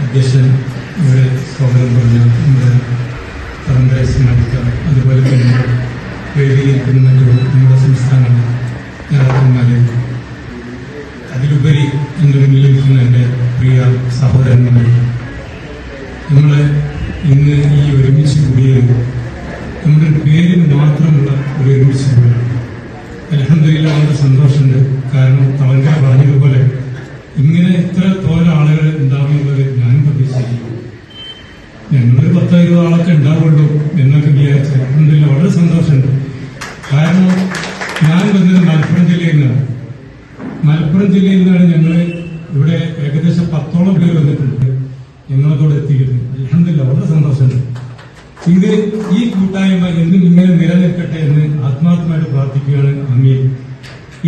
അധ്യക്ഷൻ ഇവിടെ സ്വാഗതം പറഞ്ഞ. നമ്മുടെ പരമ്പര സ്മാരിക്കാം അതുപോലെ തന്നെ വേദിയിരിക്കുന്ന മറ്റു നമ്മുടെ സംസ്ഥാന നേതാക്കന്മാരെ അതിലുപരി എന്റെ മുന്നിൽ നിൽക്കുന്ന എന്റെ പ്രിയ സഹോദരന്മാർ നമ്മൾ ഇന്ന് ഈ ഒരുമിച്ച് കൂടിയത് നമ്മുടെ പേരിന് മാത്രമുള്ള ഒരു ഒരുമിച്ച് കൂടിയാണ്. അലഹമില്ല വളരെ സന്തോഷമുണ്ട്. കാരണം തവൻകാർ പറഞ്ഞതുപോലെ ഇങ്ങനെ ഇത്ര തോര ആളുകൾ ഉണ്ടാവുന്നത് ഞാൻ പ്രതീക്ഷിക്കുന്നു. ഞങ്ങളൊരു പത്ത് ഇരുപത് ആളൊക്കെ ഉണ്ടാവുള്ളൂ എന്നൊക്കെ വിചാരിച്ചു വളരെ സന്തോഷമുണ്ട്. കാരണം ഞാൻ വന്നത് മലപ്പുറം ജില്ലയിൽ നിന്നാണ്. മലപ്പുറം ജില്ലയിൽ നിന്നാണ് ഞങ്ങൾ ഇവിടെ ഏകദേശം പത്തോളം പേര് വന്നിട്ടുണ്ട്. ഞങ്ങളതോടെ എത്തിയിരുന്നു അലഹമില്ല വളരെ സന്തോഷമുണ്ട്. ഇത് ഈ കൂട്ടായ്മ എന്നും ഇങ്ങനെ നിലനിൽക്കട്ടെ എന്ന് ആത്മാർത്ഥമായിട്ട് പ്രാർത്ഥിക്കുകയാണ് അങ്ങേ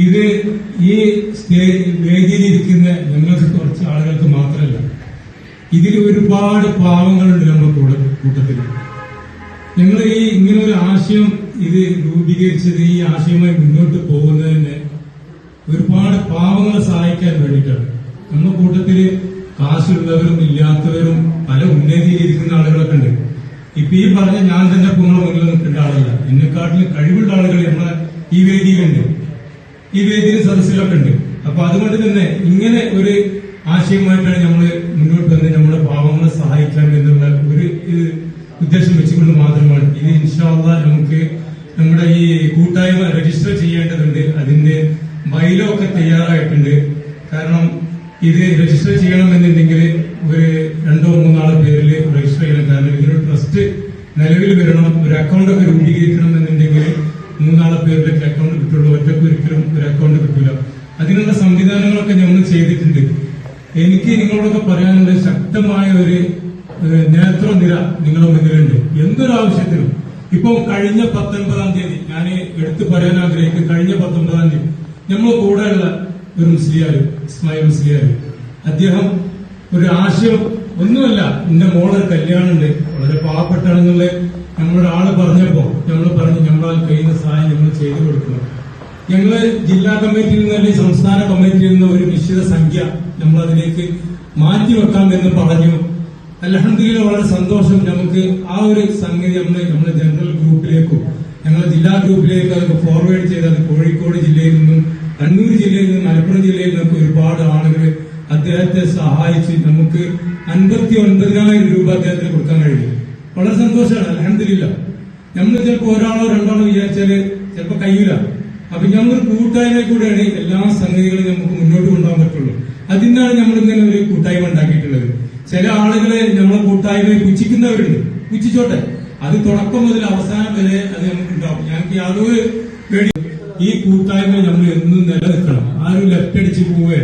ഇത് ഈ വേദിയിലിരിക്കുന്ന ഞങ്ങൾക്ക് കുറച്ച് ആളുകൾക്ക് മാത്രമല്ല ഇതിൽ ഒരുപാട് പാവങ്ങളുണ്ട് നമ്മുടെ കൂടെ കൂട്ടത്തിൽ ഞങ്ങൾ ഈ ഇങ്ങനെ ഒരു ആശയം ഇത് രൂപീകരിച്ചത് ഈ ആശയമായി മുന്നോട്ട് പോകുന്നതിന് ഒരുപാട് പാവങ്ങളെ സഹായിക്കാൻ വേണ്ടിയിട്ടാണ്. നമ്മുടെ കൂട്ടത്തിൽ കാശുള്ളവരും ഇല്ലാത്തവരും പല ഉന്നതിയിലിരിക്കുന്ന ആളുകളൊക്കെ ഉണ്ട്. ഇപ്പൊ ഈ പറഞ്ഞ ഞാൻ തന്നെ പൂർണ മുന്നിൽ നിൽക്കേണ്ട ആളല്ല. എന്നെക്കാട്ടിലും കഴിവുള്ള ആളുകൾ നമ്മളെ ഈ വേദിയിലുണ്ട്. ഈ വേദിയിൽ സദസ്സിലൊക്കെ ഉണ്ട്. അപ്പൊ അതുകൊണ്ട് തന്നെ ഇങ്ങനെ ഒരു ആശയമായിട്ടാണ് നമ്മൾ മുന്നോട്ട് വന്ന് നമ്മുടെ പാവങ്ങളെ സഹായിക്കാം എന്നുള്ള ഒരു ഉദ്ദേശം വെച്ചുകൊണ്ട് മാത്രമാണ്. ഇത് ഇൻഷാല്ല നമുക്ക് നമ്മുടെ ഈ കൂട്ടായ്മ രജിസ്റ്റർ ചെയ്യേണ്ടതുണ്ട്. അതിന്റെ ബൈലോ ഒക്കെ തയ്യാറായിട്ടുണ്ട്. കാരണം ഇത് രജിസ്റ്റർ ചെയ്യണമെന്നുണ്ടെങ്കിൽ ഒരു രണ്ടോ മൂന്നാളോ പേരിൽ രജിസ്റ്റർ ചെയ്യണം. കാരണം ഇതിനൊരു ട്രസ്റ്റ് നിലവിൽ വരണം ഒരു അക്കൗണ്ട് ഒക്കെ രൂപീകരിക്കണം എന്നുണ്ടെങ്കിൽ മൂന്നാളെ പേരിലേക്ക് അക്കൗണ്ട് കിട്ടുള്ളൂ. ഒറ്റയ്ക്ക് ഒരിക്കലും ഒരു അക്കൗണ്ട് കിട്ടില്ല അതിനുള്ള സംവിധാനങ്ങളൊക്കെ ഞങ്ങൾ ചെയ്തിട്ടുണ്ട്. എനിക്ക് നിങ്ങളോടൊക്കെ പറയാനുള്ള ശക്തമായ ഒരു നേത്ര നിര നിങ്ങളുടെ മുന്നിലുണ്ട്. എന്തൊരാവശ്യത്തിനും ഇപ്പൊ കഴിഞ്ഞ പത്തൊൻപതാം തീയതി ഞാൻ എടുത്തു പറയാൻ ആഗ്രഹിക്കും കഴിഞ്ഞ പത്തൊൻപതാം തീയതി നമ്മൾ കൂടെയുള്ള ഒരു മുസ്ലിയാര് ഇസ്മായിൽ മുസ്ലിയാര് അദ്ദേഹം ഒരു ആശയം ഒന്നുമല്ല എന്റെ മോളൊരു കല്യാണമുണ്ട് വളരെ പാവപ്പെട്ടാണെന്നുള്ള നമ്മളൊരു ആൾ പറഞ്ഞപ്പോ നമ്മൾ പറഞ്ഞു ഞങ്ങളാൽ കഴിയുന്ന സഹായം ഞങ്ങൾ ചെയ്തു കൊടുക്കണം ഞങ്ങൾ ജില്ലാ കമ്മിറ്റിയിൽ നിന്ന് അല്ലെങ്കിൽ സംസ്ഥാന കമ്മിറ്റിയിൽ നിന്ന് ഒരു നിശ്ചിത സംഖ്യ നമ്മൾ അതിലേക്ക് മാറ്റിവെക്കാം എന്ന് പറഞ്ഞു. അലഹദില്ല വളരെ സന്തോഷം നമുക്ക് ആ ഒരു സംഗതി നമ്മൾ നമ്മുടെ ജനറൽ ഗ്രൂപ്പിലേക്കും ഞങ്ങളുടെ ജില്ലാ ഗ്രൂപ്പിലേക്ക് അതൊക്കെ ഫോർവേഡ് ചെയ്ത് അത് കോഴിക്കോട് ജില്ലയിൽ നിന്നും കണ്ണൂർ ജില്ലയിൽ നിന്നും മലപ്പുറം ജില്ലയിൽ നിന്നൊക്കെ ഒരുപാട് ആളുകൾ അദ്ദേഹത്തെ സഹായിച്ച് നമുക്ക് അൻപത്തി ഒൻപതിനായിരം രൂപ അദ്ദേഹത്തിന് കൊടുക്കാൻ കഴിയും. വളരെ സന്തോഷമാണ്. അലഹമില്ല നമ്മൾ ചിലപ്പോ ഒരാളോ രണ്ടാളോ വിചാരിച്ചാൽ ചിലപ്പോ കഴിയൂല അപ്പൊ ഞങ്ങൾ കൂട്ടായ്മ കൂടെയാണ് എല്ലാ സംഗതികളും നമുക്ക് മുന്നോട്ട് കൊണ്ടുപോകാൻ പറ്റുള്ളൂ. അതിനാണ് നമ്മൾ ഇങ്ങനെ ഒരു കൂട്ടായ്മ ഉണ്ടാക്കിയിട്ടുള്ളത്. ചില ആളുകളെ നമ്മളെ കൂട്ടായ്മയെ പുച്ഛിക്കുന്നവരുണ്ട്. പുച്ഛിച്ചോട്ടെ. അത് തുടക്കം മുതൽ അവസാനം വരെ അത് നമുക്ക് ഉണ്ടാവും. ഞങ്ങൾക്ക് യാതൊരു പേടി ഈ കൂട്ടായ്മ നമ്മൾ എന്നും നിലനിൽക്കണം. ആരും ലെഫ്റ്റ് അടിച്ച് പോവേ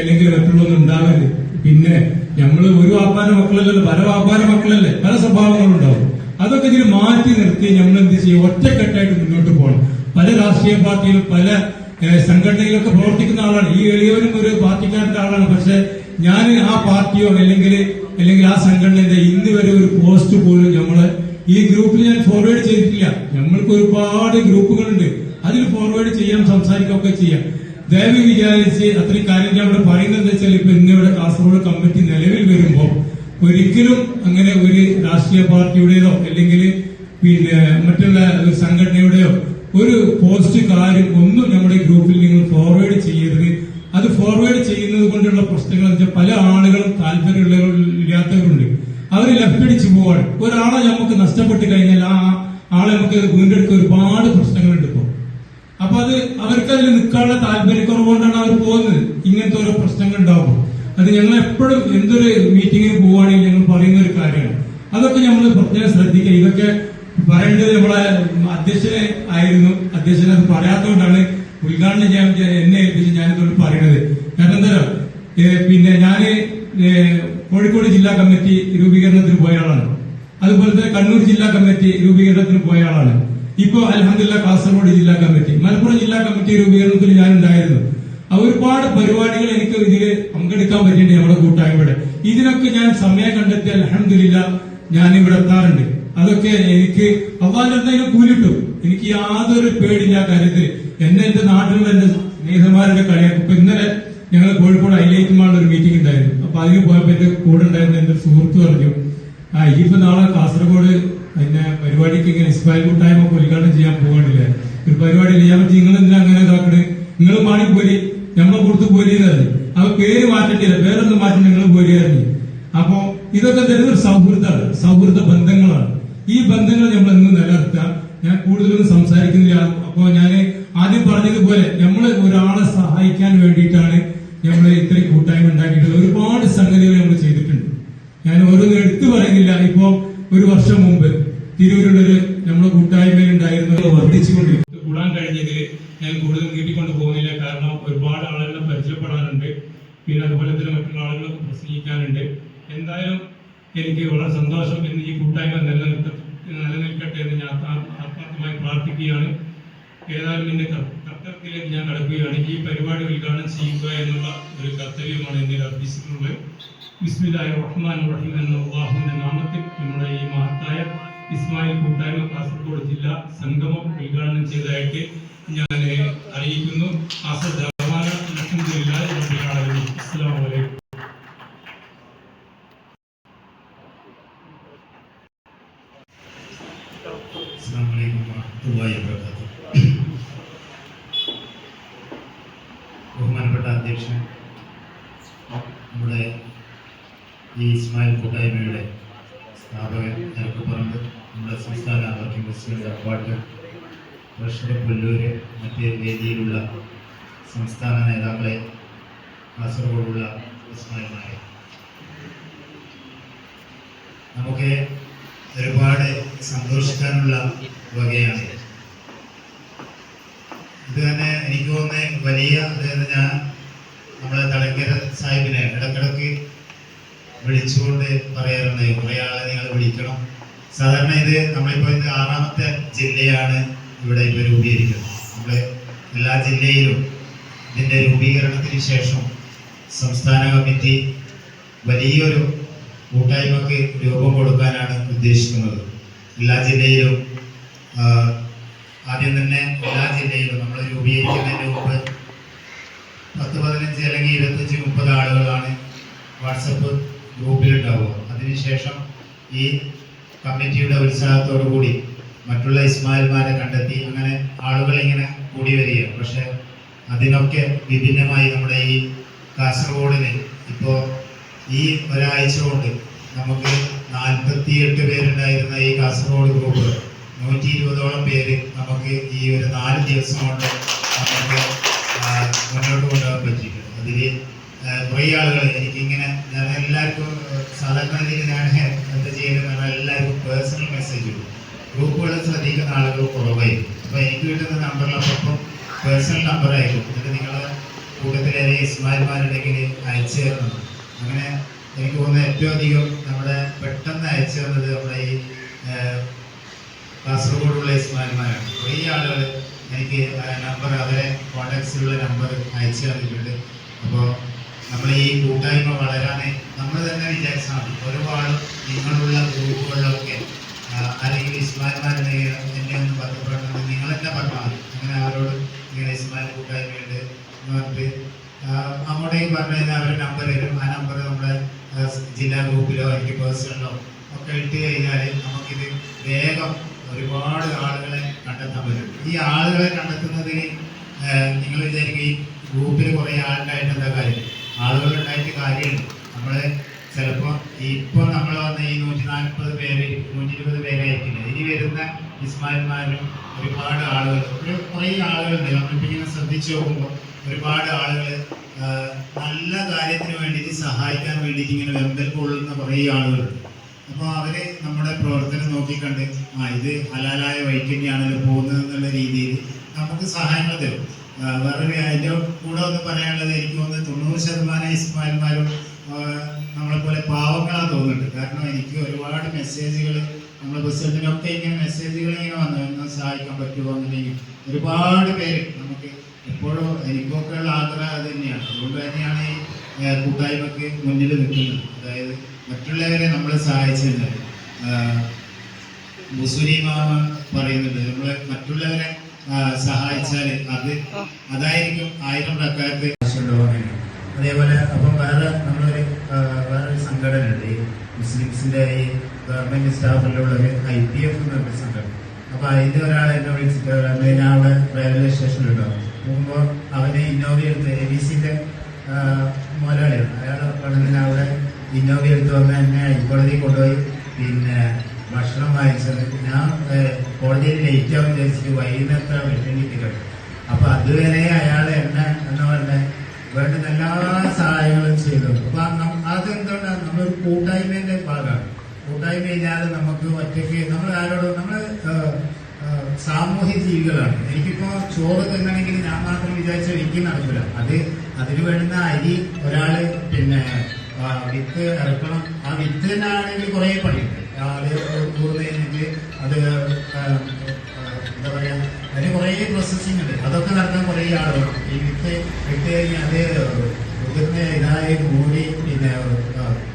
അല്ലെങ്കിൽ മറ്റുള്ളവർ ഉണ്ടാവരുത്. പിന്നെ നമ്മൾ ഒരു വാപ്പാന്റെ മക്കളല്ലല്ലോ പല വാപ്പാന്റെ മക്കളല്ലേ പല സ്വഭാവങ്ങളുണ്ടാവും. അതൊക്കെ ഇതിൽ മാറ്റി നിർത്തി നമ്മൾ എന്ത് ചെയ്യും? ഒറ്റക്കെട്ടായിട്ട് മുന്നോട്ട് പോകണം. പല രാഷ്ട്രീയ പാർട്ടിയിലും പല സംഘടനയിലൊക്കെ പ്രവർത്തിക്കുന്ന ആളാണ്. ഈ എളിയവനും ഒരു പാർട്ടിക്കാരന്റെ ആളാണ്. പക്ഷെ ഞാൻ ആ പാർട്ടിയോ അല്ലെങ്കിൽ അല്ലെങ്കിൽ ആ സംഘടനയുടെ ഇന്ന് വരെ ഒരു പോസ്റ്റ് പോലും നമ്മൾ ഈ ഗ്രൂപ്പിൽ ഞാൻ ഫോർവേഡ് ചെയ്തിട്ടില്ല. നമ്മൾക്ക് ഒരുപാട് ഗ്രൂപ്പുകളുണ്ട്. അതിൽ ഫോർവേഡ് ചെയ്യാം സംസാരിക്കുകയൊക്കെ ചെയ്യാം. ദയവ് വിചാരിച്ച് അത്രയും കാര്യം ഇവിടെ പറയുന്നത് വെച്ചാൽ ഇപ്പൊ ഇന്ന് ഇവിടെ കാസർഗോഡ് കമ്മിറ്റി നിലവിൽ വരുമ്പോൾ ഒരിക്കലും അങ്ങനെ ഒരു രാഷ്ട്രീയ പാർട്ടിയുടേതോ അല്ലെങ്കിൽ പിന്നെ മറ്റുള്ള സംഘടനയുടെയോ ഒരു പോസ്റ്റ് കാര്യം ഒന്നും നമ്മുടെ ഗ്രൂപ്പിൽ നിങ്ങൾ ഫോർവേഡ് ചെയ്യരുത്. അത് ഫോർവേഡ് ചെയ്യുന്നത് കൊണ്ടുള്ള പ്രശ്നങ്ങൾ വെച്ചാൽ പല ആളുകളും താല്പര്യമുള്ളവരില്ലാത്തവരുണ്ട്. അവർ ലെഫ്റ്റ് അടിച്ച് പോവാണ്. ഒരാളെ നമുക്ക് നഷ്ടപ്പെട്ട് കഴിഞ്ഞാൽ ആ ആളെ നമുക്ക് വീണ്ടെടുക്കാൻ ഒരുപാട് പ്രശ്നങ്ങളുണ്ട് ഇപ്പോൾ അത് അവർക്ക് അതിൽ നിൽക്കാനുള്ള താല്പര്യക്കുറവുകൊണ്ടാണ് അവർ പോകുന്നത്. ഇങ്ങനത്തെ ഓരോ പ്രശ്നങ്ങൾ ഉണ്ടാവും അത് ഞങ്ങൾ എപ്പോഴും എന്തൊരു മീറ്റിങ്ങിന് പോവുകയാണെങ്കിൽ ഞങ്ങൾ പറയുന്ന ഒരു കാര്യമാണ്. അതൊക്കെ നമ്മൾ പ്രത്യേകം ശ്രദ്ധിക്കുക ഇതൊക്കെ പറയേണ്ടത് നമ്മളെ അധ്യക്ഷനെ ആയിരുന്നു. അധ്യക്ഷനെ അത് പറയാത്തതുകൊണ്ടാണ് ഉദ്ഘാടനം ചെയ്യാൻ എന്നെ ഏൽപ്പിച്ച് ഞാനിതുകൊണ്ട് പറയുന്നത്. കാരണം പിന്നെ ഞാൻ കോഴിക്കോട് ജില്ലാ കമ്മിറ്റി രൂപീകരണത്തിന് പോയ ആളാണ്. അതുപോലെ തന്നെ കണ്ണൂർ ജില്ലാ കമ്മിറ്റി രൂപീകരണത്തിന് പോയ ആളാണ്. ഇപ്പോ അലഹമില്ല കാസർഗോഡ് ജില്ലാ കമ്മിറ്റി മലപ്പുറം ജില്ലാ കമ്മിറ്റി രൂപീകരണത്തിൽ ഞാൻ ഉണ്ടായിരുന്നു ഒരുപാട് പരിപാടികൾ എനിക്ക് ഇതിൽ പങ്കെടുക്കാൻ പറ്റിയിട്ടുണ്ട് നമ്മുടെ കൂട്ടായ്മയുടെ ഇതിനൊക്കെ ഞാൻ സമയം കണ്ടെത്തി അലഹമില്ല ഞാൻ ഇവിടെ എത്താറുണ്ട്. അതൊക്കെ എനിക്ക് അള്ളാന്റെ എന്തെങ്കിലും കൂലിട്ടു. എനിക്ക് യാതൊരു പേടില്ല കാര്യത്തിൽ എന്നെ എന്റെ നാട്ടിലുള്ള എന്റെ സ്നേഹിതന്മാരുടെ കളിയാക്കും ഇപ്പൊ ഇന്നലെ ഞങ്ങൾ കോഴിക്കോട് ഹൈലൈറ്റ് മാളിൽ ഒരു മീറ്റിംഗ് ഉണ്ടായിരുന്നു. അപ്പൊ അതിന് പോയപ്പോ എന്റെ കൂടെ ഉണ്ടായിരുന്ന എന്റെ സുഹൃത്തു പറഞ്ഞു ആ ഇനിയിപ്പോ നാളെ കാസർഗോഡ് പിന്നെ പരിപാടിക്ക് ഇങ്ങനെ ഇസ്മായിൽ കൂട്ടായ്മ ഒക്കെ ഉദ്ഘാടനം ചെയ്യാൻ പോകണില്ലേ ഒരു പരിപാടി ചെയ്യാൻ പറ്റി നിങ്ങൾ എന്തിനാ അങ്ങനെ ഇതാക്കണ്? നിങ്ങൾ മാറി പോരി നമ്മളെ കൊടുത്ത് പോരിയത് അവ പേര് മാറ്റിട്ടില്ല പേരൊന്നും മാറ്റണ്ട നിങ്ങൾ പോരിയായിരുന്നു അപ്പോ ഇതൊക്കെ തരുന്ന ഒരു സൗഹൃദമാണ്. സൗഹൃദ ബന്ധങ്ങളാണ്. ഈ ബന്ധങ്ങൾ നമ്മൾ എന്ന് നിലനിർത്താം. ഞാൻ കൂടുതലൊന്നും സംസാരിക്കുന്നില്ല. അപ്പോ ഞാൻ ആദ്യം പറഞ്ഞതുപോലെ നമ്മൾ ഒരാളെ സഹായിക്കാൻ വേണ്ടിയിട്ടാണ് നമ്മൾ ഇത്രയും കൂട്ടായ്മ ഉണ്ടാക്കിയിട്ടുള്ളത്. ഒരുപാട് സംഗതികൾ നമ്മൾ ചെയ്തിട്ടുണ്ട്. ഞാൻ ഓരോന്നും എടുത്തു പറയുന്നില്ല. ഇപ്പോ ഒരു വർഷം മുമ്പ് തിരൂരിലൊരു നമ്മുടെ കൂട്ടായ്മയിൽ വർദ്ധിച്ചുകൊണ്ടിരിക്കും വർദ്ധിച്ചുകൊണ്ട് കൂടാൻ കഴിഞ്ഞതിൽ ഞാൻ കൂടുതൽ നീട്ടിക്കൊണ്ട് പോകുന്നില്ല കാരണം ഒരുപാട് ആളുകളെ പരിചയപ്പെടാനുണ്ട്. പിന്നെ അതുപോലെ തന്നെ മറ്റുള്ള ആളുകളെ പ്രസംഗിക്കാനുണ്ട്. എന്തായാലും എനിക്ക് വളരെ സന്തോഷം എന്ന് ഈ കൂട്ടായ്മ നിലനിർത്ത നിലനിൽക്കട്ടെ എന്ന് ഞാൻ ആത്മാ- ആത്മാർത്ഥമായി പ്രാർത്ഥിക്കുകയാണ്. ഏതായാലും കർ- കർത്തവ്യത്തിലേക്ക് ഞാൻ കടക്കുകയാണ്. ഈ പരിപാടി ഉദ്ഘാടനം ചെയ്യുക എന്നുള്ള ഒരു കർത്തവ്യമാണ് എന്നിൽ അർപ്പിച്ചിട്ടുള്ളത് റഹീം നാമത്തിൽ നമ്മുടെ ഈ മഹത്തായ ഇസ്മായിൽ കൂട്ടായ്മ കാസർഗോഡ് ജില്ലാ സംഗമം ഉദ്ഘാടനം ചെയ്തതായിട്ട് ഞാൻ അറിയിക്കുന്നു ജവാന അൽഹംദുലില്ലാഹി റബ്ബിൽ ആലമീൻ അസ്സലാമു അലൈക്കും അസ്സാം വലൈക്കും വാഹമത്തുള്ളാഹി വബറകാതുഹു ബഹുമാനപ്പെട്ട അധ്യക്ഷൻ നമ്മുടെ ഈ ഇസ്മായിൽ കൂട്ടായ്മയുടെ സ്ഥാപകൻ നിരക്കുപറമ്പ് നമ്മുടെ സംസ്ഥാന വർക്കിംഗ് പ്രസിഡന്റ് അപ്പാട്ട് ട്രഷറർ പുല്ലൂര് മറ്റ് വേദിയിലുള്ള സംസ്ഥാന നേതാക്കളെ കാസർഗോഡുള്ള ഇസ്മായിൽമാരെ നമുക്ക് ഒരുപാട് സന്തോഷിക്കാനുള്ള വകയാണ്. ഇത് തന്നെ എനിക്ക് തോന്നുന്ന വലിയ അതായത് ഞാൻ നമ്മളെ തളങ്കര സാഹിബിനെ ഇടക്കിടക്ക് വിളിച്ചുകൊണ്ട് പറയാറുണ്ട്. കുറെ ആളെ നിങ്ങൾ വിളിക്കണം. സാധാരണ ഇത് നമ്മളിപ്പോ ഇത് ആറാമത്തെ ജില്ലയാണ് ഇവിടെ ഇപ്പൊ രൂപീകരിക്കുന്നത് നമ്മുടെ എല്ലാ ജില്ലയിലും ഇതിന്റെ രൂപീകരണത്തിന് ശേഷം സംസ്ഥാന കമ്മിറ്റി വലിയൊരു കൂട്ടായ്മക്ക് രൂപം കൊടുക്കാനാണ് ഉദ്ദേശിക്കുന്നത്. എല്ലാ ജില്ലയിലും ആദ്യം തന്നെ എല്ലാ ജില്ലയിലും നമ്മൾ രൂപീകരിക്കുന്നതിന് മുമ്പ് പത്ത് പതിനഞ്ച് അല്ലെങ്കിൽ ഇരുപത്തഞ്ച് മുപ്പത് ആളുകളാണ് വാട്സപ്പ് ഗ്രൂപ്പിലുണ്ടാവുക. അതിനുശേഷം ഈ കമ്മിറ്റിയുടെ ഉത്സാഹത്തോടു കൂടി മറ്റുള്ള ഇസ്മായിൽമാരെ കണ്ടെത്തി അങ്ങനെ ആളുകൾ ഇങ്ങനെ കൂടി വരികയാണ്. പക്ഷെ അതിനൊക്കെ വിഭിന്നമായി നമ്മുടെ ഈ കാസർഗോഡിന് ഇപ്പോൾ ഈ ഒരാഴ്ച കൊണ്ട് നമുക്ക് നാൽപ്പത്തിയെട്ട് പേരുണ്ടായിരുന്ന ഈ കാസർഗോഡ് ഗ്രൂപ്പ് നൂറ്റി ഇരുപതോളം പേര് നമുക്ക് ഈ ഒരു നാല് ദിവസം കൊണ്ട് നമുക്ക് മുന്നോട്ട് കൊണ്ടുപോകാൻ പറ്റിയിട്ടുണ്ട്. അതിൽ കുറേ ആളുകൾ എനിക്കിങ്ങനെ ഞാൻ എല്ലാവർക്കും സാധാരണ രീതിയിൽ ഞാൻ എന്താ ചെയ്യുന്നത് എല്ലാവർക്കും പേഴ്സണൽ മെസ്സേജ് കൊടുക്കും ഗ്രൂപ്പുകളിൽ ശ്രദ്ധിക്കുന്ന ആളുകൾ കുറവായിരിക്കും. അപ്പോൾ എനിക്ക് കിട്ടുന്ന നമ്പറിലപ്പം പേഴ്സണൽ നമ്പറായിരിക്കും എന്നിട്ട് നിങ്ങൾ കൂട്ടത്തിലേറെ ഇസ്മായിൽമാരുണ്ടെങ്കിൽ അയച്ചു തരണം. അങ്ങനെ എനിക്ക് തോന്നുന്നത് ഏറ്റവും അധികം നമ്മുടെ പെട്ടെന്ന് അയച്ചു തന്നത് നമ്മുടെ ഈ കാസർഗോഡുള്ള ഇസ്മായിൽമാരാണ് കുറേ ആളുകൾ എനിക്ക് നമ്പർ അവരെ കോൺടാക്ട്സിലുള്ള നമ്പർ അയച്ചു തന്നിട്ടുണ്ട്. അപ്പോൾ നമ്മൾ ഈ കൂട്ടായ്മ വളരാൻ നമ്മൾ തന്നെ വിചാരിച്ചാൽ മതി. ഒരുപാട് നിങ്ങളുള്ള ഗ്രൂപ്പുകളിലൊക്കെ ആരെങ്കിലും ഇസ്മായിൽമാരുണ്ടെങ്കിൽ എന്നെ ഒന്ന് ബന്ധപ്പെടണമെന്ന് നിങ്ങൾ തന്നെ പറഞ്ഞാൽ അങ്ങനെ അവരോട് ഇങ്ങനെ ഇസ്മായിൽ കൂട്ടായ്മയുണ്ട് എന്ന് പറഞ്ഞിട്ട് അങ്ങോട്ടേക്ക് പറഞ്ഞു കഴിഞ്ഞാൽ അവരുടെ നമ്പർ തരും ആ നമ്പർ നമ്മുടെ ജില്ലാ ഗ്രൂപ്പിലോ അല്ലെങ്കിൽ പേഴ്സണലോ ഒക്കെ ഇട്ട് കഴിഞ്ഞാൽ നമുക്കിത് വേഗം ഒരുപാട് ആളുകളെ കണ്ടെത്താൻ പറ്റും. ഈ ആളുകളെ കണ്ടെത്തുന്നതിന് നിങ്ങൾ വിചാരിക്കും ഗ്രൂപ്പിൽ കുറേ ആളുണ്ടായിട്ട് എന്താ കാര്യം? ആളുകൾ ഉണ്ടായിട്ട് കാര്യമുണ്ട്. നമ്മൾ ചിലപ്പോൾ ഇപ്പോൾ നമ്മൾ വന്ന ഈ നൂറ്റി നാൽപ്പത് പേര് നൂറ്റി ഇരുപത് പേരായിരിക്കില്ല? ഇനി വരുന്ന ഇസ്മായിൽമാരും ഒരുപാട് ആളുകൾ ഒരു കുറേ ആളുകളുണ്ട്. നമ്മളിപ്പോൾ ഇങ്ങനെ ശ്രദ്ധിച്ചു നോക്കുമ്പോൾ ഒരുപാട് ആളുകൾ നല്ല കാര്യത്തിന് വേണ്ടിയിട്ട് സഹായിക്കാൻ വേണ്ടിയിട്ട് ഇങ്ങനെ വെമ്പൽ കൊള്ളുന്ന കുറേ ആളുകളുണ്ട്. അപ്പോൾ അവർ നമ്മുടെ പ്രവർത്തനം നോക്കിക്കണ്ട് ആ ഇത് ഹലാലായ വഴിക്ക് തന്നെയാണല്ലോ പോകുന്നത് എന്നുള്ള രീതിയിൽ നമുക്ക് സഹായങ്ങൾ തരും. വേറെ അതിന്റെ കൂടെ ഒന്ന് പറയാനുള്ളത് എനിക്ക് തോന്നുന്നത് തൊണ്ണൂറ് ശതമാനം ഇസ്മായിൽമാരും നമ്മളെപ്പോലെ പാവങ്ങളാണ് തോന്നുന്നുണ്ട്. കാരണം എനിക്ക് ഒരുപാട് മെസ്സേജുകൾ നമ്മുടെ പ്രസിഡന്റിനൊക്കെ ഇങ്ങനെ മെസ്സേജുകൾ ഇങ്ങനെ വന്നു എന്നാൽ സഹായിക്കാൻ പറ്റുമോ അങ്ങനെ ഒരുപാട് പേര് നമുക്ക് എപ്പോഴും എനിക്കൊക്കെ ഉള്ള ആഗ്രഹം അത് തന്നെയാണ്. അതുകൊണ്ട് തന്നെയാണ് ഈ കൂട്ടായ്മക്ക് മുന്നിൽ നിൽക്കുന്നത്. അതായത് മറ്റുള്ളവരെ നമ്മൾ സഹായിച്ചിട്ടുണ്ട് മുസ്ലിമാമ പറയുന്നുണ്ട് നമ്മൾ മറ്റുള്ളവരെ സഹായിച്ചാൽ അത് അതായിരിക്കും ആയിരം പ്രക്കാരത്തെ അതേപോലെ അപ്പം വേറെ നമ്മളൊരു വേറൊരു സംഘടന ഉണ്ട് ഈ മുസ്ലിംസിന്റെ ഈ ഗവൺമെന്റ് സ്റ്റാഫിലുള്ള ഒരു ഐ പി എഫ് എന്ന് പറഞ്ഞ സംഘടന. അപ്പൊ അതിന്റെ ഒരാൾ എന്നെ വിളിച്ചിട്ട് പറഞ്ഞു, ഞാൻ അവിടെ റെയിൽവേ സ്റ്റേഷനിലുണ്ടാവും പോകുമ്പോ അവന് ഇന്നോവ എടുത്ത് എ ബി സിന്റെ മുതലാളിയാണ് അയാൾ പറഞ്ഞതിന് അവിടെ ഇന്നോവ എടുത്ത് വന്ന് എന്നെ ഹൈക്കോടതിയിൽ കൊണ്ടുപോയി. പിന്നെ ഭക്ഷണം വാങ്ങിച്ചത് ഞാൻ കോടതിയിൽ ലേറ്റ് ആവും വിചാരിച്ചിട്ട് വൈകുന്നേരത്തെ വെട്ടേണ്ടി കിട്ടും അപ്പൊ അതുവരെ അയാൾ എന്നെ എന്താ പറയുക വേണ്ടുന്ന എല്ലാ സഹായങ്ങളും ചെയ്തു. അപ്പൊ അതെന്തുകൊണ്ടാണ് നമ്മളൊരു കൂട്ടായ്മയുടെ ഭാഗമാണ്. കൂട്ടായ്മ ഇല്ലാതെ നമുക്ക് ഒറ്റയ്ക്ക് നമ്മൾ ആരോടും നമ്മൾ സാമൂഹ്യ ജീവികളാണ്. എനിക്കിപ്പോ ചോറ് തിന്നണമെങ്കിൽ ഞാൻ മാത്രം വിചാരിച്ച എനിക്ക് നടക്കില്ല അത് അതിന് വേണ്ടുന്ന അരി ഒരാൾ പിന്നെ വിത്ത് ഇറക്കണം. ആ വിത്ത് തന്നെ ആണെങ്കിൽ കുറെ പണിയുണ്ട്. ആൾ കൂർന്ന് അത് എന്താ പറയാ അതിന് കുറേ പ്രോസസ്സിംഗ് ഉണ്ട്. അതൊക്കെ നടത്താൻ കുറേ ആളുകളുണ്ട് ഈ വിത്ത് വിട്ട് കഴിഞ്ഞാൽ അത് മുതിർന്ന ഇതായി മൂടി പിന്നെ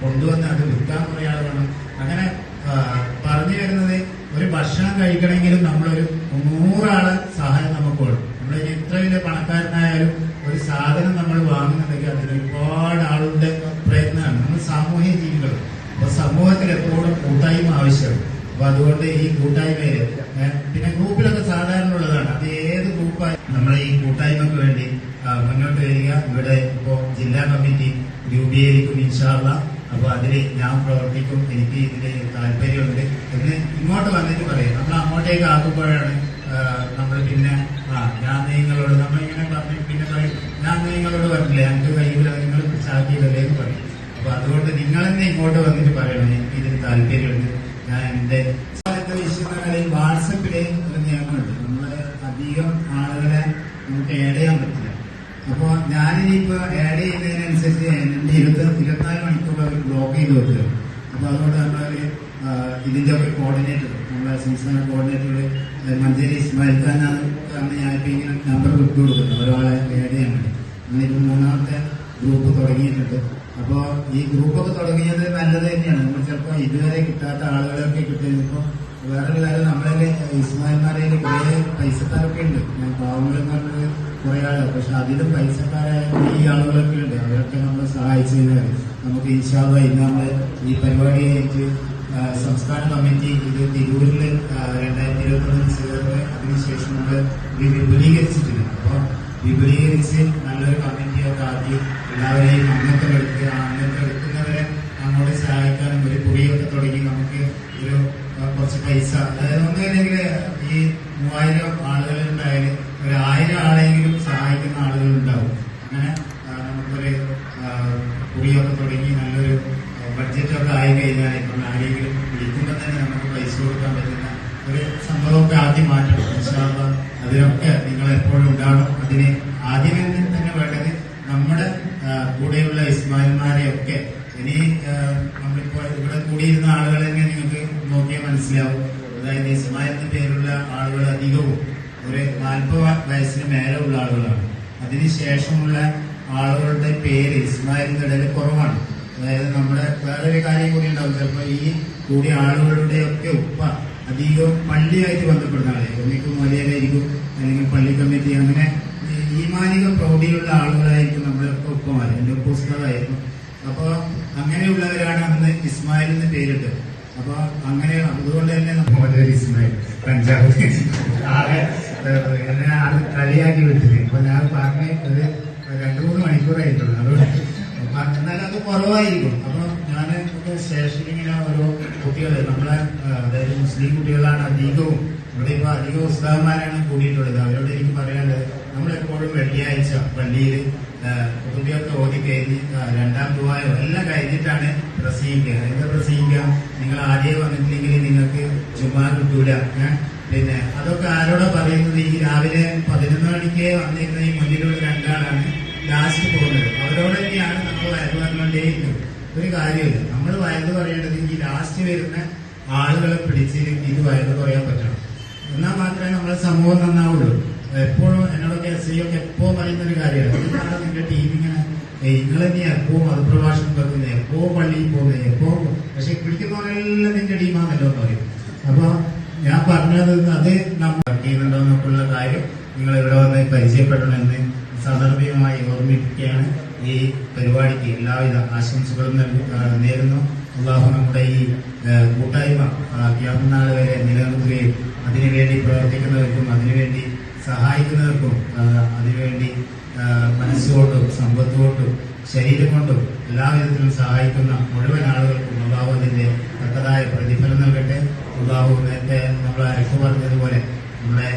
കൊണ്ടുവന്ന് അത് വിൽക്കാൻ കുറെ ആളുകളാണ് അങ്ങനെ പറഞ്ഞു വരുന്നത് ഒരു ഭക്ഷണം കഴിക്കണമെങ്കിലും നമ്മളൊരു നൂറാളെ സഹായം നമുക്ക് വേണം നമ്മൾ എത്ര വലിയ പണക്കാരനായാലും ഒരു സാധനം നമ്മൾ വാങ്ങുന്നുണ്ടെങ്കിൽ അതിന് ഒരുപാട് ആളുടെ പ്രയത്നമാണ്. നമ്മൾ സാമൂഹ്യ ജീവികൾ. അപ്പൊ സമൂഹത്തിൽ എപ്പോഴും കൂട്ടായ്മ ആവശ്യമാണ്. അപ്പൊ അതുകൊണ്ട് ഈ കൂട്ടായ്മയിൽ പിന്നെ ഗ്രൂപ്പിലൊക്കെ സാധാരണ ഉള്ളതാണ് അത് ഏത് ഗ്രൂപ്പായി നമ്മളെ ഈ കൂട്ടായ്മക്ക് വേണ്ടി ആ, മുന്നോട്ട് വരിക ഇവിടെ ഇപ്പോ ജില്ലാ കമ്മിറ്റി രൂപീകരിക്കും ഇൻഷാള്ള അപ്പൊ അതിൽ ഞാൻ പ്രവർത്തിക്കും. എനിക്ക് ഇതിന് താല്പര്യമുണ്ട്. എന്ന് ഇങ്ങോട്ട് വന്നിട്ട് പറയും. നമ്മൾ അങ്ങോട്ടേക്ക് ആകുമ്പോഴാണ് നമ്മൾ പിന്നെ ആ ഞാൻ നിങ്ങളോട് നമ്മൾ ഇങ്ങനെ പറഞ്ഞു പിന്നെ പറയും ഞാൻ നിങ്ങളോട് പറഞ്ഞില്ലേ എനിക്ക് കഴിയില്ല നിങ്ങൾ പിടിച്ചാക്കിയതല്ലേ എന്ന് പറയും. അപ്പൊ അതുകൊണ്ട് നിങ്ങൾ തന്നെ ഇങ്ങോട്ട് വന്നിട്ട് പറയണം. എനിക്ക് ഇതിന് താല്പര്യമുണ്ട്. ഞാൻ എന്റെ ഇപ്പോഴത്തെ വിഷയങ്ങളിൽ വാട്സപ്പിൽ ഒരു നിയമമുണ്ട് നമ്മൾ അധികം ആളുകളെ നമുക്ക് ആഡ് ചെയ്യാൻ പറ്റില്ല അപ്പൊ ഞാനിനിയിപ്പോ ആഡ് ചെയ്യുന്നതിനനുസരിച്ച് എന്റെ ഇരുപത്തി ഇരുപത്തിനാല് മണിക്കൂർ അവർ ബ്ലോക്ക് ചെയ്ത് വെക്കുക അപ്പൊ അതുകൊണ്ട് നമ്മളൊരു ഒരു കോർഡിനേറ്റർ നമ്മുടെ സംസ്ഥാന കോർഡിനേറ്റർ മഞ്ചേരി ഇസ്മായിൽ ഖാനാണ് ആണ് ഇങ്ങനെ നമ്പർ വിട്ടു കൊടുക്കുന്നത്. ഒരാളെ ആഡ് ചെയ്യാൻ വേണ്ടി. അങ്ങനിപ്പോ മൂന്നാമത്തെ ഗ്രൂപ്പ് തുടങ്ങിയിട്ടുണ്ട്. അപ്പോ ഈ ഗ്രൂപ്പൊക്കെ തുടങ്ങിയത് നല്ലത് തന്നെയാണ്. നമ്മൾ ചിലപ്പോ ഇതുവരെ കിട്ടാത്ത ആളുകളൊക്കെ കിട്ടിയപ്പോ വേറൊരു കാര്യം നമ്മളെ ഇസ്മായിൽമാരെ കുറേ പൈസക്കാരൊക്കെ ഉണ്ട്. ഞാൻ പാവങ്ങളെന്ന് പറഞ്ഞത് കുറെ ആളുകൾ പക്ഷെ അതിലും പൈസക്കാരായ ഈ ആളുകളൊക്കെ ഉണ്ട്. അവരൊക്കെ നമ്മളെ സഹായിച്ചു കഴിഞ്ഞാൽ നമുക്ക് ഇൻഷാല്ല ഇന്ന് നമ്മൾ ഈ പരിപാടിയായിട്ട് സംസ്ഥാന കമ്മിറ്റി ഇത് തിരൂരിൽ രണ്ടായിരത്തി ഇരുപത്തി ഒന്നിൽ ചേർന്ന് അതിനുശേഷം നമ്മൾ ഇത് വിപുലീകരിച്ചിട്ടില്ല അപ്പൊ വിപുലീകരിച്ച് നല്ലൊരു കമ്മിറ്റിയൊക്കെ ആക്കി എല്ലാവരെയും അംഗത്വം എടുക്കുക ആ അംഗത്വം എടുക്കുന്നവരെ അങ്ങോട്ട് സഹായിക്കാനും ഒരു കുറിയൊക്കെ തുടങ്ങി നമുക്ക് ഒരു കുറച്ച് പൈസ. അതായത് ഒന്നുമില്ലെങ്കിൽ ഈ മൂവായിരം ആളുകൾ ഉണ്ടായാലും ഒരു ആയിരം ആളെങ്കിലും സഹായിക്കുന്ന ആളുകൾ ഉണ്ടാവും അങ്ങനെ നമുക്കൊരു കുറിയൊക്കെ തുടങ്ങി നല്ലൊരു ബഡ്ജറ്റ് ഒക്കെ ആയി കഴിഞ്ഞാൽ ഇപ്പം ആരെങ്കിലും വിളിക്കുമ്പോൾ തന്നെ നമുക്ക് പൈസ കൊടുക്കാൻ പറ്റുന്ന ഒരു സംഭവമൊക്കെ ആദ്യം മാറ്റണം. ഇൻഷാ അള്ളാ. അതിനൊക്കെ നിങ്ങൾ എപ്പോഴും ഉണ്ടാവണം. അതിന് ആദ്യമേ തന്നെ വേണ്ടത് നമ്മുടെ കൂടെയുള്ള ഇസ്മായിൽമാരെയൊക്കെ ഇനി നമ്മളിപ്പോൾ നമ്മളിപ്പോ ഇവിടെ കൂടിയിരുന്ന ആളുകളെ തന്നെ നിങ്ങൾക്ക് നോക്കിയാൽ മനസ്സിലാവും അതായത് ഇസ്മായിൽ എന്ന പേരുള്ള ആളുകൾ അധികവും ഒരു നാൽപ്പത് വയസ്സിന് മേലെ ഉള്ള ആളുകളാണ് അതിനുശേഷമുള്ള ആളുകളുടെ പേര് ഇസ്മായിലിന്റെ ഇടയിൽ കുറവാണ്. അതായത് നമ്മുടെ വേറൊരു കാര്യം കൂടി ഉണ്ടാവും. ചിലപ്പോൾ ഈ കൂടിയ ആളുകളുടെ ഒക്കെ ഉപ്പ അധികം പള്ളിയായിട്ട് ബന്ധപ്പെടുന്ന ആളെ ഒന്നിക്കും മലയാളായിരിക്കും അല്ലെങ്കിൽ പള്ളി കമ്മിറ്റി അങ്ങനെ ഈ ഈമാനിക പ്രൗഢിയുള്ള ആളുകളായിരിക്കും നമ്മുടെ ഒക്കെ എന്റെ എന്റെ ഉസ്താദായിരുന്നു അപ്പൊ അങ്ങനെയുള്ളവരാണ് അന്ന് ഇസ്മായിൽ എന്ന് പേരിട്ടത്. അപ്പൊ അങ്ങനെ അതുകൊണ്ട് തന്നെ നമ്മുടെ ഇസ്മായിൽ പഞ്ചാബ് ആകെ എന്നെ ആൾ കളിയാക്കി വിട്ടില്ലേ അപ്പൊ ഞാൻ പറഞ്ഞത് രണ്ടു മൂന്ന് മണിക്കൂറായിട്ടുള്ളൂ. അതുകൊണ്ട് എന്നാലും അത് കുറവായിരിക്കും. അപ്പൊ ഞാൻ സ്റ്റേഷനിൽ ഇങ്ങനെ ഓരോ കുട്ടികളെ നമ്മളെ അതായത് മുസ്ലിം കുട്ടികളാണ് അധികവും. ഇവിടെ ഇപ്പൊ അധികം ഉസ്താദന്മാരാണ് കൂടിയിട്ടുള്ളത്. അവരോട് എനിക്ക് പറയാനുള്ളത് നമ്മളെപ്പോഴും വെള്ളിയാഴ്ച പള്ളിയിൽ കുട്ടികൾക്ക് ഓതി കഴിഞ്ഞ് ആ, രണ്ടാം ദുബായോ എല്ലാം കഴിഞ്ഞിട്ടാണ് പ്രസംഗിക്കുക. എന്താ പ്രസംഗിക്കുക? നിങ്ങൾ ആദ്യം വന്നിട്ടില്ലെങ്കിൽ നിങ്ങൾക്ക് ചുമ്മാ കിട്ടൂല? പിന്നെ അതൊക്കെ ആരോടാ പറയുന്നത്? ഈ രാവിലെ പതിനൊന്ന് മണിക്ക് വന്നിരുന്ന ഈ മുന്നിലുള്ള രണ്ടാളാണ് ലാസ്റ്റ് പോകുന്നത്. അവരോട് തന്നെയാണ് നമ്മൾ വയറ് പറഞ്ഞുകൊണ്ടേയിരുന്നത് ഒരു കാര്യമില്ല. നമ്മൾ വയറ് പറയേണ്ടത് ഈ ലാസ്റ്റ് വരുന്ന ആളുകളെ പിടിച്ച് ഇത് വയറ് പറയാൻ പറ്റണം. എന്നാൽ മാത്രമേ നമ്മുടെ സമൂഹം നന്നാവുള്ളൂ. എപ്പോഴും എന്നോടൊക്കെ എസ് ഐ ഒക്കെ എപ്പോ പറയുന്ന ഒരു കാര്യമാണ് നിന്റെ ടീം ഇങ്ങനെ നിങ്ങൾ തന്നെ എപ്പോ മതപ്രഭാഷണം വെക്കുന്നത് എപ്പോ പള്ളിയിൽ പോകുന്നത് എപ്പോ പക്ഷെ പിടിക്കുന്നവരെല്ലാം നിന്റെ ടീമാണല്ലോ എന്ന് പറയും. അപ്പൊ ഞാൻ പറഞ്ഞത് അത് നമ്മൾ ചെയ്യുന്നുണ്ടോന്നൊക്കെയുള്ള കാര്യം നിങ്ങൾ ഇവിടെ വന്ന് പരിചയപ്പെടണമെന്ന് സന്ദർഭികമായി ഓർമ്മിപ്പിക്കുകയാണ്. ഈ പരിപാടിക്ക് എല്ലാവിധ ആശംസകളും നേരുന്നു. അള്ളാഹു നമ്മുടെ ഈ കൂട്ടായ്മ ഗ്യാമനാൾ വരെ നിലനിർത്തുകയും അതിനുവേണ്ടി പ്രവർത്തിക്കുന്നവർക്കും അതിനുവേണ്ടി സഹായിക്കുന്നവർക്കും അതിനുവേണ്ടി മനസ്സുകൊണ്ടും സമ്പത്തുകൊണ്ടും ശരീരം കൊണ്ടും എല്ലാവിധത്തിലും സഹായിക്കുന്ന മുഴുവൻ ആളുകൾക്കും അള്ളാഹു അതിന്റെ തക്കതായ പ്രതിഫലം നൽകട്ടെ. അള്ളാഹു നേരത്തെ നമ്മൾ അരക്ക് പറഞ്ഞതുപോലെ നമ്മളെ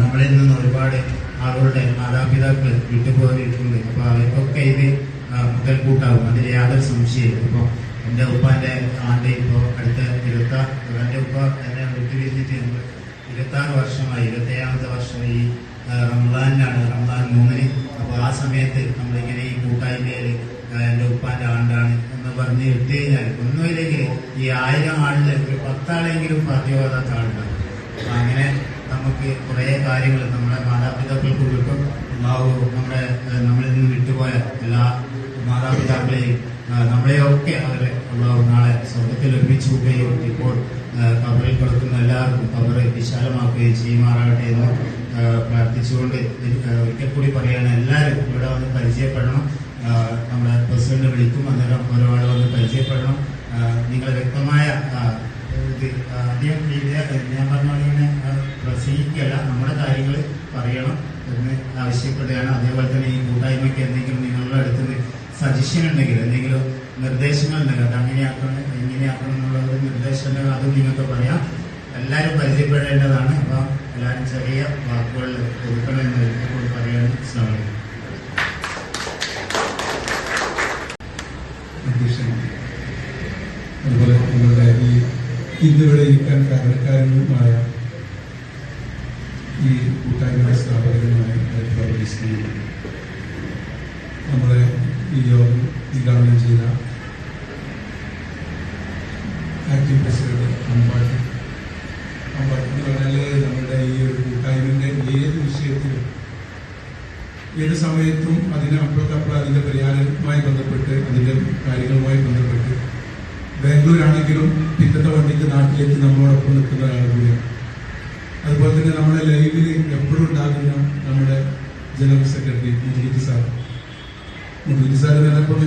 നമ്മളിൽ നിന്ന് ഒരുപാട് ആളുകളുടെ മാതാപിതാക്കൾ വിട്ടുപോയിട്ടുണ്ട് അപ്പോൾ അവർക്കൊക്കെ ഇത് മുതൽക്കൂട്ടാവും അതിൽ യാതൊരു സംശയമില്ല ഇപ്പോൾ എന്റെ ഉപ്പാന്റെ ആണ്ട് ഇപ്പോ അടുത്ത ഇരുപത്തി എന്റെ ഉപ്പ എന്നെ വിട്ടുപിരിഞ്ഞിട്ട് നമ്മൾ ഇരുപത്താറ് വർഷമായി ഇരുപത്തേഴാമത്തെ വർഷം ഈ റംസാനിലാണ്. റംസാൻ മൂന്നിന്. അപ്പോൾ ആ സമയത്ത് നമ്മളിങ്ങനെ ഈ കൂട്ടായ്മയിൽ എന്റെ ഉപ്പാന്റെ ആണ്ടാണ് എന്ന് പറഞ്ഞ് ഇട്ട് കഴിഞ്ഞാൽ ഒന്നുമില്ലെങ്കിൽ ഈ ആയിരം ആളിൽ ഒരു പത്താളെങ്കിലും പാർട്ടിയോടാത്ത ആളുണ്ടാവും. അങ്ങനെ നമുക്ക് കുറേ കാര്യങ്ങൾ നമ്മുടെ മാതാപിതാക്കൾക്ക് കിട്ടും. അള്ളാഹു നമ്മുടെ നമ്മളിൽ നിന്ന് വിട്ടുപോയ എല്ലാ മാതാപിതാക്കളെയും നമ്മളെയൊക്കെ അവരെ അള്ളാഹു നാളെ സ്വർഗത്തിൽ ഒരുമിച്ച് കൂട്ടുകയും ഇപ്പോൾ കബറിൽ കിടക്കുന്ന എല്ലാവർക്കും കബറ് വിശാലമാക്കുകയും ചെയ്യുമാറാകട്ടെ എന്ന് പ്രാർത്ഥിച്ചുകൊണ്ട് ഒരിക്കൽ കൂടി പറയാണ് എല്ലാവരും ഇവിടെ വന്ന് പരിചയപ്പെടണം. നമ്മുടെ പ്രസിഡന്റ് വിളിക്കും അന്നേരം ആൾ വന്ന് പരിചയപ്പെടണം. നിങ്ങൾ വ്യക്തമായ ഇത് ഞാൻ പറഞ്ഞ പോലെ പ്രസംഗിക്കല്ല നമ്മുടെ കാര്യങ്ങൾ പറയണം എന്ന് ആവശ്യപ്പെടുകയാണ്. അതേപോലെ തന്നെ ഈ കൂട്ടായ്മയ്ക്ക് എന്തെങ്കിലും നിങ്ങളുടെ അടുത്ത് സജഷൻ ഉണ്ടെങ്കിൽ എന്തെങ്കിലും നിർദ്ദേശങ്ങൾ ഉണ്ടെങ്കിൽ അങ്ങനെയാക്കണം എങ്ങനെയാക്കണം എന്നുള്ള ഒരു നിർദ്ദേശം ഉണ്ടെങ്കിൽ അതും നിങ്ങൾക്ക് പറയാം. എല്ലാവരും പരിചയപ്പെടേണ്ടതാണ്. അപ്പം എല്ലാവരും ചെറിയ വാക്കുകൾ ഒതുക്കണമെന്ന് എന്ന് കൂടി പറയാണ് ശ്രമിക്കും അധ്യക്ഷൻ അതുപോലെ നിങ്ങളുടെ ഈ ഇന്നിവിടെ ഇരിക്കാൻ കാരണക്കാരനുമായ ഈ കൂട്ടായ്മയുടെ പ്രവർത്തിക്കുന്നു നമ്മളെ ഈ യോഗം ഉദ്ഘാടനം ചെയ്ത ആക്ടിംഗ് പ്രസിഡന്റ് അമ്പാട്ട് അമ്പാട്ട് എന്ന് പറഞ്ഞാൽ നമ്മുടെ ഈ ഒരു കൂട്ടായ്മയുടെ ഏത് വിഷയത്തിലും ഏത് സമയത്തും അതിന് അപ്പുറത്തപ്പുറം അതിന്റെ പരിഹാരവുമായി ബന്ധപ്പെട്ട് അതിന്റെ കാര്യങ്ങളുമായി ബന്ധപ്പെട്ട് ബാംഗ്ലൂരാണെങ്കിലും പിറ്റത്തെ വണ്ടിക്ക് നാട്ടിലേക്ക് നമ്മളോടൊപ്പം നിൽക്കുന്ന കൂടിയാണ് അതുപോലെ തന്നെ നമ്മുടെ ലൈവിൽ എപ്പോഴും ഉണ്ടാകുന്ന നമ്മുടെ general secretary Mujeed sir. Mujeed sir നിലപ്പോൾ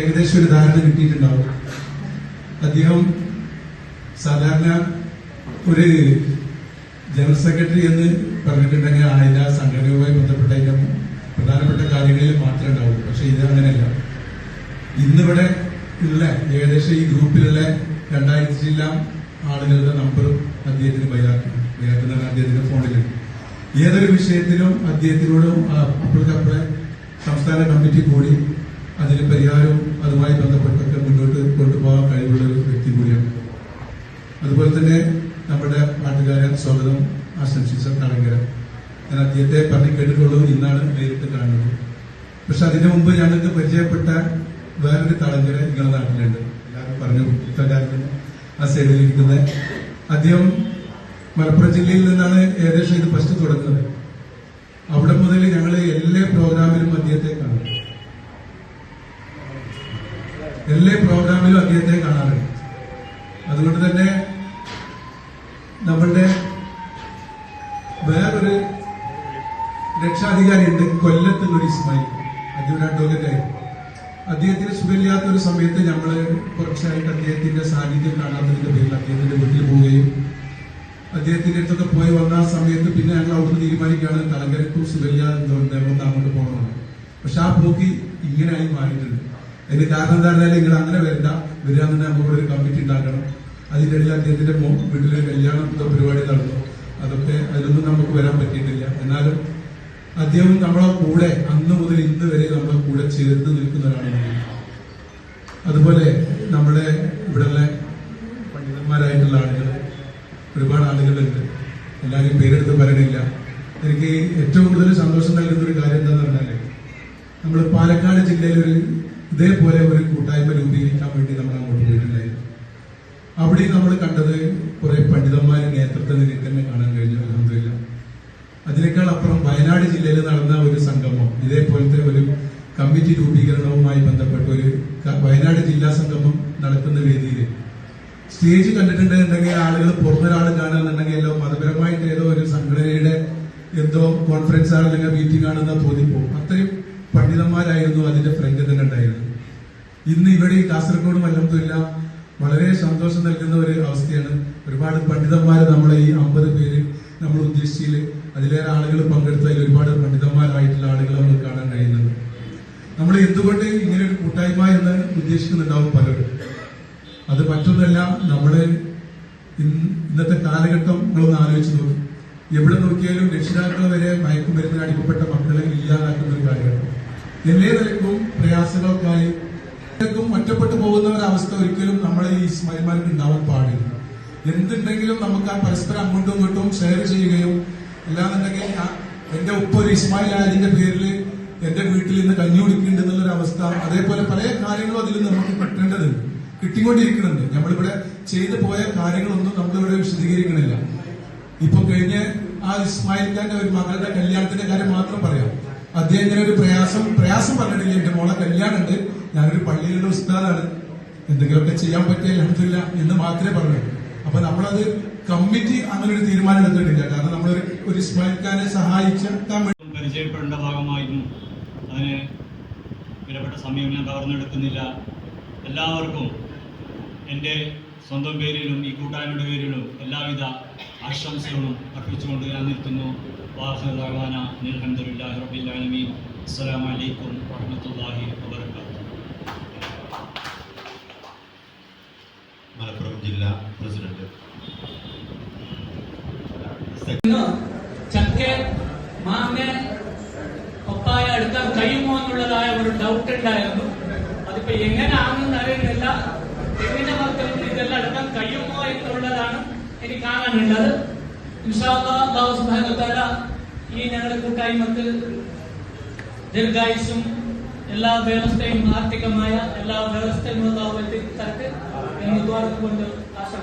ഏകദേശം ഒരു ധാരണ കിട്ടിയിട്ടുണ്ടാവും. അദ്ദേഹം സാധാരണ ഒരു ജനറൽ സെക്രട്ടറി എന്ന് പറഞ്ഞിട്ടുണ്ടെങ്കിൽ ആയില്ല സംഘടനയുമായി ബന്ധപ്പെട്ട പ്രധാനപ്പെട്ട കാര്യങ്ങളിൽ മാത്രമേ ഉണ്ടാവുള്ളൂ. പക്ഷെ ഇത് അങ്ങനെയല്ല. ഇന്നിവിടെ ഉള്ള ഏകദേശം ഈ ഗ്രൂപ്പിലുള്ള രണ്ടായിരത്തി ജില്ലാ ആളുകളുടെ നമ്പറും അദ്ദേഹത്തിന് ബയ്യാക്കും പറഞ്ഞാൽ അദ്ദേഹത്തിന്റെ ഫോണിലുണ്ട് ഏതൊരു വിഷയത്തിലും അദ്ദേഹത്തിനോടും അപ്പോഴത്തെ സംസ്ഥാന കമ്മിറ്റി കൂടി അതിന് പരിഹാരവും അതുമായി ബന്ധപ്പെട്ടൊക്കെ മുന്നോട്ട് കൊണ്ടുപോകാൻ കഴിവുള്ള ഒരു വ്യക്തി കൂടിയാണ്. അതുപോലെ തന്നെ നമ്മുടെ നാട്ടുകാരൻ സ്വാഗതം ആശംസിച്ച തളങ്കര ഞാൻ അദ്ദേഹത്തെ പറഞ്ഞു കേട്ടിട്ടുള്ളൂ. ഇന്നാണ് നേരിട്ട് കാണുന്നത്. പക്ഷെ അതിനു മുമ്പ് ഞങ്ങൾക്ക് പരിചയപ്പെട്ട വേറൊരു തളങ്കര നിങ്ങളുടെ നാട്ടിലുണ്ട്. എല്ലാവരും പറഞ്ഞു ഇത്തരത്തിൽ ആ സൈഡിലിരിക്കുന്നത് അദ്ദേഹം മലപ്പുറം ജില്ലയിൽ നിന്നാണ് ഏകദേശം ഇത് ഫസ്റ്റ് തുടങ്ങുന്നത്. അവിടെ മുതൽ ഞങ്ങൾ എല്ലാ പ്രോഗ്രാമിലും അദ്ദേഹത്തെ കാണും. എല്ലാ പ്രോഗ്രാമിലും അദ്ദേഹത്തെ കാണാറുണ്ട്. അതുകൊണ്ട് തന്നെ നമ്മളുടെ വേറൊരു രക്ഷാധികാരി ഉണ്ട് കൊല്ലത്ത് ഒരു ഇസ്മായിൽ. അദ്ദേഹം അഡ്വക്കറ്റ് അദ്ദേഹത്തിന് സുഖമില്ലാത്ത ഒരു സമയത്ത് നമ്മൾ കുറച്ചായിട്ട് അദ്ദേഹത്തിന്റെ സാന്നിധ്യം കാണാത്തതിന്റെ പേരിൽ അദ്ദേഹത്തിന്റെ വീട്ടിൽ പോവുകയും അദ്ദേഹത്തിന്റെ അടുത്തൊക്കെ പോയി വന്ന ആ സമയത്ത് പിന്നെ ഞങ്ങൾ അവിടുന്ന് തീരുമാനിക്കുകയാണ് തലങ്കരക്കും സുഖമില്ല എന്തുകൊണ്ട് നമുക്ക് അങ്ങോട്ട് പോകണമെന്ന് പക്ഷെ ആ പോക്കി ഇങ്ങനെയായി മാറിയിട്ടുണ്ട്. അതിന്റെ കാരണം എന്താ പറഞ്ഞാൽ നിങ്ങൾ അങ്ങനെ വരണ്ട. വരികയാണെന്ന് നമ്മളോട് ഒരു കമ്മിറ്റി ഉണ്ടാക്കണം. അതിന്റെ ഇടയിൽ അദ്ദേഹത്തിന്റെ വീട്ടിലെ കല്യാണം പരിപാടി നടന്നു. അതൊക്കെ അതിലൊന്നും നമുക്ക് വരാൻ പറ്റിയിട്ടില്ല. എന്നാലും അദ്ദേഹം നമ്മളെ കൂടെ അന്ന് മുതൽ ഇന്ന് വരെ നമ്മളെ കൂടെ ചേർന്ന് നിൽക്കുന്ന ഒരാളാണ് അതുപോലെ നമ്മുടെ ഇവിടെയുള്ള പണ്ഡിതന്മാരായിട്ടുള്ള ആളുകൾ ഒരുപാട് ആളുകളുണ്ട്. എല്ലാവരും പേരെടുത്ത് പറയണില്ല. എനിക്ക് ഏറ്റവും കൂടുതൽ സന്തോഷം നൽകുന്ന ഒരു കാര്യം എന്താന്ന് പറഞ്ഞാൽ നമ്മൾ പാലക്കാട് ജില്ലയിൽ ഒരു ഇതേപോലെ ഒരു കൂട്ടായ്മ രൂപീകരിക്കാൻ വേണ്ടി നമ്മൾ അങ്ങോട്ട് പോയിട്ടുണ്ടായിരുന്നു. അവിടെ നമ്മൾ കണ്ടത് കുറെ പണ്ഡിതന്മാരെ നേതൃത്വം തന്നെ കാണാൻ കഴിഞ്ഞു അലഹമില്ല അതിനേക്കാൾ അപ്പുറം വയനാട് ജില്ലയിൽ നടന്ന ഒരു സംഗമം ഇതേപോലത്തെ ഒരു കമ്മിറ്റി രൂപീകരണവുമായി ബന്ധപ്പെട്ട ഒരു വയനാട് ജില്ലാ സംഗമം നടക്കുന്ന വേദിയിൽ. സ്റ്റേജ് കണ്ടിട്ടുണ്ടെന്നുണ്ടെങ്കിൽ ആളുകൾ പുറത്തൊരാൾ കാണുന്നുണ്ടെങ്കിൽ എല്ലാം മതപരമായിട്ട് ഏതോ ഒരു സംഘടനയുടെ എന്തോ കോൺഫറൻസ് ആണ് അല്ലെങ്കിൽ മീറ്റിംഗ് ആണെന്ന് തോന്നിപ്പോകും. അത്രയും പണ്ഡിതന്മാരായിരുന്നു അതിന്റെ ഫ്രണ്ട് തന്നെ ഉണ്ടായിരുന്നത്. ഇന്ന് ഇവിടെ ഈ കാസർഗോഡ് മല്ലമ്പത്തില്ല വളരെ സന്തോഷം നൽകുന്ന ഒരു അവസ്ഥയാണ് ഒരുപാട് പണ്ഡിതന്മാർ നമ്മളെ ഈ അമ്പത് പേര് നമ്മൾ ഉദ്ദേശിച്ചതിൽ അതിലേറെ ആളുകൾ പങ്കെടുത്തതിൽ ഒരുപാട് പണ്ഡിതന്മാരായിട്ടുള്ള ആളുകൾ നമ്മൾ കാണാൻ കഴിയുന്നുണ്ട്. നമ്മൾ എന്തുകൊണ്ട് ഇങ്ങനെ ഒരു കൂട്ടായ്മ എന്ന് ഉദ്ദേശിക്കുന്നുണ്ടാവും പലരും. അത് മറ്റൊന്നല്ല നമ്മൾ ഇന്നത്തെ കാലഘട്ടം നിങ്ങളൊന്ന് ആലോചിച്ച് നോക്കി. എവിടെ നോക്കിയാലും രക്ഷിതാക്കൾ വരെ മയക്കുമരുന്നിന് അടിമപ്പെട്ട മക്കളെ ഇല്ലാതാക്കുന്ന ഒരു കാലഘട്ടം. എല്ലാ നിലക്കും പ്രയാസങ്ങൾക്കായി ും. ഒറ്റപ്പെട്ടു പോകുന്ന ഒരവസ്ഥ ഒരിക്കലും നമ്മളെ ഈ ഇസ്മായിൽമാർക്ക് ഉണ്ടാവാൻ പാടില്ല. എന്തുണ്ടെങ്കിലും നമുക്ക് ആ പരസ്പരം അങ്ങോട്ടും ഇങ്ങോട്ടും ഷെയർ ചെയ്യുകയും അല്ലാന്നുണ്ടെങ്കിൽ എന്റെ ഉപ്പ ഒരു ഇസ്മായിൽ ആലിന്റെ പേരിൽ എന്റെ വീട്ടിൽ ഇന്ന് കഞ്ഞി എന്നുള്ളൊരു അവസ്ഥ അതേപോലെ പല കാര്യങ്ങളും അതിൽ നമുക്ക് കിട്ടേണ്ടതുണ്ട് കിട്ടിക്കൊണ്ടിരിക്കുന്നുണ്ട്. നമ്മളിവിടെ ചെയ്തു പോയ കാര്യങ്ങളൊന്നും നമ്മളിവിടെ വിശദീകരിക്കണില്ല. ഇപ്പൊ കഴിഞ്ഞ ആ ഇസ്മായിൽ ഖാന്റെ ഒരു മകളുടെ കല്യാണത്തിന്റെ കാര്യം മാത്രം പറയാം. അദ്ദേഹം ഇങ്ങനെ ഒരു പ്രയാസം പ്രയാസം പറഞ്ഞിട്ടില്ല എന്റെ മോളെ കല്യാണം ഉണ്ട് ഞാനൊരു പള്ളിയിലുള്ള ഉസ്താദാണ് എന്തെങ്കിലുമൊക്കെ ചെയ്യാൻ പറ്റിയ അലഹമില്ല എന്ന് മാത്രമേ പറഞ്ഞു അപ്പൊ നമ്മളത് കമ്മിറ്റി അങ്ങനെ ഒരു തീരുമാനം എടുത്തിട്ടില്ല. കാരണം നമ്മൾ ഒരു ഇസ്മായിൽ സഹായിച്ച പരിചയപ്പെടേണ്ട ഭാഗമായിരുന്നു. അതിന് വിലപ്പെട്ട സമയം ഞാൻ കവർന്നെടുക്കുന്നില്ല എല്ലാവർക്കും എന്റെ സ്വന്തം പേരിലും ഈ കൂട്ടായ്മയുടെ പേരിലും എല്ലാവിധ ആശംസകളും അർപ്പിച്ചുകൊണ്ട് ഞാൻ നിർത്തുന്നു. വാഹന അലഹമുല്ലാഹി റബ്ബിൽ ആലമീൻ. അസ്സലാമു അലൈക്കും വറഹ്മത്തുള്ളാഹി വബറകാതുഹു. മലപ്പുറം ജില്ലാ പ്രസിഡന്റ്. ചക്ക മാങ്ങ പപ്പായ എടുക്കാൻ കഴിയുമോ എന്നുള്ളതായ ഒരു ഡൗട്ട് ഉണ്ടായിരുന്നു. അതിപ്പോ എങ്ങനെയാണെന്ന് അറിയുന്നില്ല എങ്ങനെ മക്കൾക്ക് ഇതെല്ലാം എടുക്കാൻ കഴിയുമോ എന്നുള്ളതാണ് എനിക്ക് കാണാനുള്ളത്. ഇൻഷാ അല്ലാഹ് അല്ലാഹു സുബ്ഹാനഹു വ തആല ഈ ഞങ്ങളുടെ കൂട്ടായ്മക്ക് ദീർഘായുസും എല്ലാ വ്യവസ്ഥയും ആർത്ഥികമായ എല്ലാ വ്യവസ്ഥയും അല്ലാഹു నేను ఇంతవరకు కొంచెం కష్టం